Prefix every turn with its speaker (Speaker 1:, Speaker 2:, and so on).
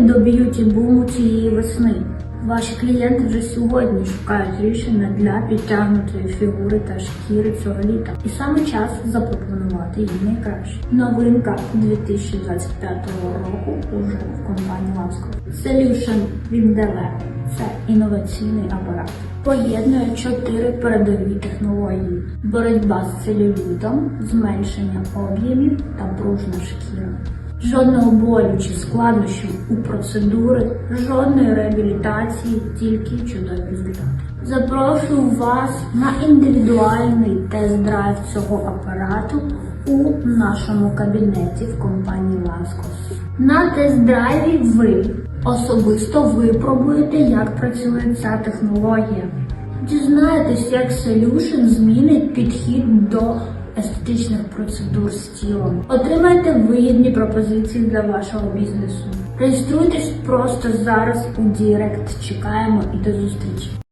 Speaker 1: до б'юті буму цієї весни. Ваші клієнти вже сьогодні шукають рішення для підтягнутої фігури та шкіри цього літа. І саме час запропонувати їм найкраще. Новинка 2025 року уже в компанії Ласко. Solution від DLR. Це інноваційний апарат. Поєднує чотири передові технології: боротьба з целюлітом, зменшення об'ємів та пружна шкіра. Жодного болю чи складнощів у процедури, жодної реабілітації, тільки чудові результати. Запрошую вас на індивідуальний тест-драйв цього апарату у нашому кабінеті в компанії Ласкос. На тест-драйві ви особисто випробуєте, як працює ця технологія. Дізнаєтесь, як Solution змінить підхід до естетичних процедур з тілом. Отримайте вигідні пропозиції для вашого бізнесу. Реєструйтесь просто зараз у Дірект. Чекаємо і до зустрічі.